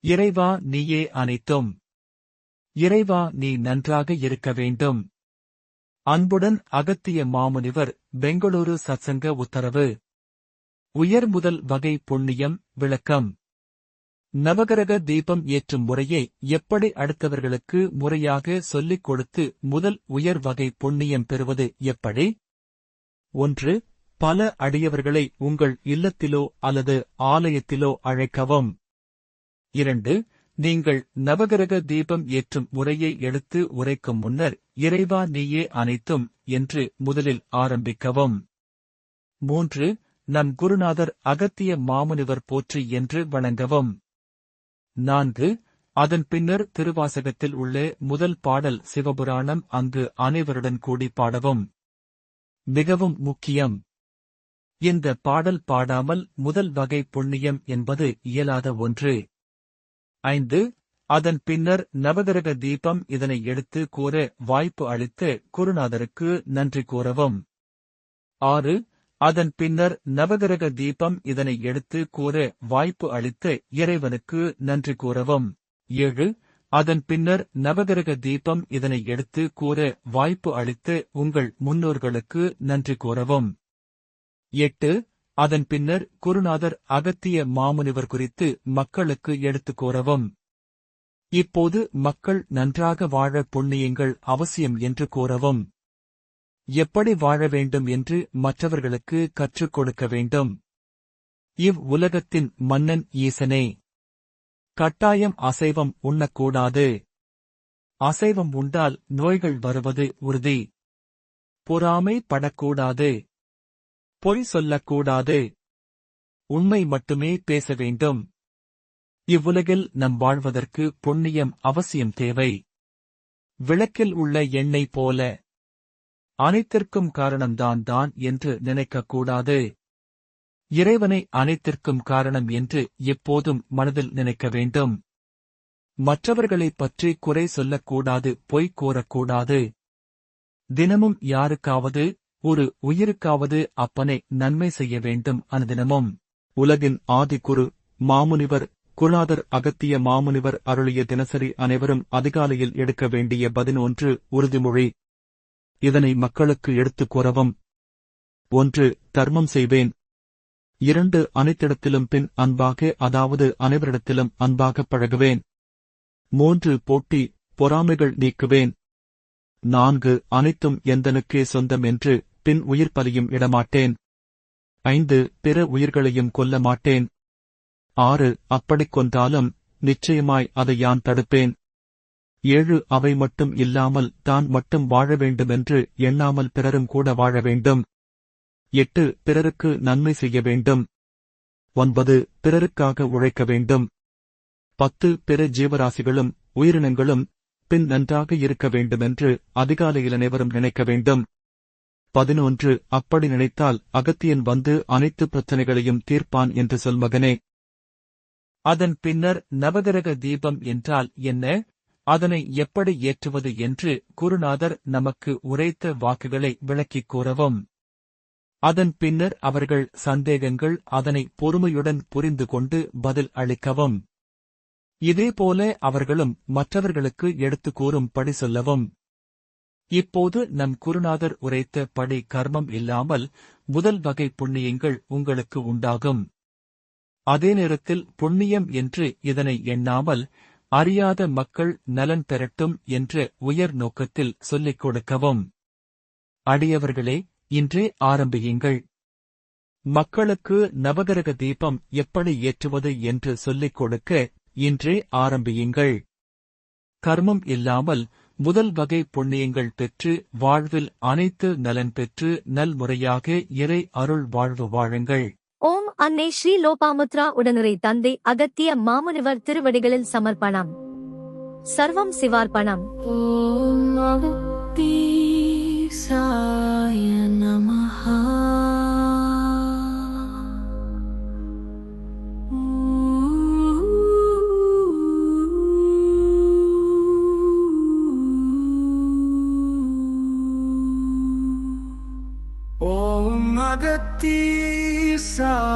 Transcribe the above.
இறைவா நீயே அனைத்தும். இறைவா நீ நன்றாக இருக்க வேண்டும். அன்புடன் அகத்திய மாமுனிவர் பெங்களூரு சத்சங்க உத்தரவு. உயர் முதல் வகை புண்ணியம் விளக்கம். நவகிரக தீபம் ஏற்றும் முறையை எப்படி அடுத்தவர்களுக்கு முறையாக சொல்லிக் கொடுத்து முதல் உயர் வகை புண்ணியம் பெறுவது எப்படி? ஒன்று பல அடியவர்களை உங்கள் இல்லத்திலோ அல்லது ஆலயத்திலோ அழைக்கவும். இரண்டு நீங்கள் நவகிரக தீபம் ஏற்றும் உரையை எடுத்து உரைக்கும் முன்னர் இறைவா நீயே அனைத்தும் என்று முதலில் ஆரம்பிக்கவும். மூன்று நம் குருநாதர் அகத்திய மாமுனிவர் போற்றி என்று வணங்கவும். நான்கு அதன் பின்னர் திருவாசகத்தில் உள்ள முதல் பாடல் சிவபுராணம் அங்கு அனைவருடன் கூடி பாடவும். மிகவும் முக்கியம். இந்த பாடல் பாடாமல் முதல் வகை புண்ணியம் என்பது இயலாத ஒன்று. ஐந்து அதன் பின்னர் நவகிரக தீபம் இதனை எடுத்து கூற வாய்ப்பு அளித்து குருநாதருக்கு நன்றி கூறவும். ஆறு அதன் பின்னர் நவகிரக தீபம் இதனை எடுத்து கூற வாய்ப்பு அளித்து இறைவனுக்கு நன்றி கூறவும். ஏழு அதன் பின்னர் நவகிரக தீபம் இதனை எடுத்து கூற வாய்ப்பு அளித்து உங்கள் முன்னோர்களுக்கு நன்றி கூறவும். எட்டு அதன் பின்னர் குருநாதர் அகத்திய மாமுனிவர் குறித்து மக்களுக்கு எடுத்துக் கூறவும். இப்போது மக்கள் நன்றாக வாழ புண்ணியங்கள் அவசியம் என்று கூறவும். எப்படி வாழ வேண்டும் என்று மற்றவர்களுக்கு கற்றுக் கொடுக்க வேண்டும். இவ் உலகத்தின் மன்னன் ஈசனே. கட்டாயம் அசைவம் உண்ணக்கூடாது. அசைவம் உண்டால் நோய்கள் வருவது உறுதி. பொறாமை படக்கூடாது. பொய் சொல்லக்கூடாது. உண்மை மட்டுமே பேச வேண்டும். இவ்வுலகில் நம் வாழ்வதற்கு புண்ணியம் அவசியம் தேவை. விளக்கில் உள்ள எண்ணெய் போல. அனைத்திற்கும் காரணம்தான் தான் என்று நினைக்கக்கூடாது. இறைவனை அனைத்திற்கும் காரணம் என்று எப்போதும் மனதில் நினைக்க வேண்டும். மற்றவர்களைப் பற்றி குறை சொல்லக்கூடாது பொய் கூறக்கூடாது. தினமும் யாருக்காவது ஒரு உயிருக்காவது அப்பனை நன்மை செய்ய வேண்டும் அனுதினமும். உலகின் ஆதிக்குரு மாமுனிவர் குருநாதர் அகத்திய மாமுனிவர் அருளிய தினசரி அனைவரும் அதிகாலையில் எடுக்க வேண்டிய பதினொன்று உறுதிமொழி. இதனை மக்களுக்கு எடுத்துக் கூறவும். ஒன்று தர்மம் செய்வேன். இரண்டு அனைத்திடத்திலும் பின் அன்பாக அதாவது அனைவரிடத்திலும் அன்பாக பழகுவேன். மூன்று போட்டி பொறாமைகள் நீக்குவேன். நான்கு அனைத்தும் எந்தனுக்கே சொந்தம் என்று பின் உயிர் பலியும் இடமாட்டேன். ஐந்து பிற உயிர்களையும் கொல்ல மாட்டேன். ஆறு அப்படிக் கொன்றாலும் நிச்சயமாய் அதை யான் தடுப்பேன். ஏழு அவை மட்டும் இல்லாமல் தான் மட்டும் வாழ வேண்டுமென்று எண்ணாமல் பிறரும் கூட வாழ வேண்டும். எட்டு பிறருக்கு நன்மை செய்ய வேண்டும். ஒன்பது பிறருக்காக உழைக்க வேண்டும். பத்து பிற ஜீவராசிகளும் உயிரினங்களும் பின் நன்றாக இருக்க வேண்டுமென்று அதிகாலையில் அனைவரும் நினைக்க வேண்டும். பதினொன்று அப்படி நினைத்தால் அகத்தியன் வந்து அனைத்து பிரச்சனைகளையும் தீர்ப்பான் என்று சொல் மகனே. அதன் பின்னர் நவகிரக தீபம் என்றால் என்ன? அதனை எப்படி ஏற்றுவது என்று குருநாதர் நமக்கு உரைத்த வாக்குகளை விளக்கிக் கூறவும். அதன் பின்னர் அவர்கள் சந்தேகங்கள் அதனை பொறுமையுடன் புரிந்து கொண்டு பதில் அளிக்கவும். இதேபோல அவர்களும் மற்றவர்களுக்கு எடுத்துக் கூறும்படி சொல்லவும். இப்போது நம் குருநாதர் உரைத்த படி கர்மம் இல்லாமல் முதல் வகை புண்ணியங்கள் உங்களுக்கு உண்டாகும். அதே நேரத்தில் புண்ணியம் என்று இதனை எண்ணாமல் அறியாத மக்கள் நலன் பெறட்டும் என்ற உயர் நோக்கத்தில் சொல்லிக் கொடுக்கவும். அடியவர்களே இன்றே ஆரம்பியுங்கள். மக்களுக்கு நவகிரக தீபம் எப்படி ஏற்றுவது என்று சொல்லிக் கொடுக்க இன்றே ஆரம்பியுங்கள். கர்மம் இல்லாமல் முதல் வகை புண்ணியங்கள் பெற்று வாழ்வில் அனைத்து நலன் பெற்று நல்முறையாக இறை அருள் வாழ்வு வாழுங்கள். ஓம் அன்னை ஸ்ரீ லோபாமுத்ரா உடனுரை தந்தை அகத்திய மாமுனிவர் திருவடிகளில் சமர்ப்பணம். சர்வம் சிவார்ப்பணம். ஓம் சாய அகத்தீசா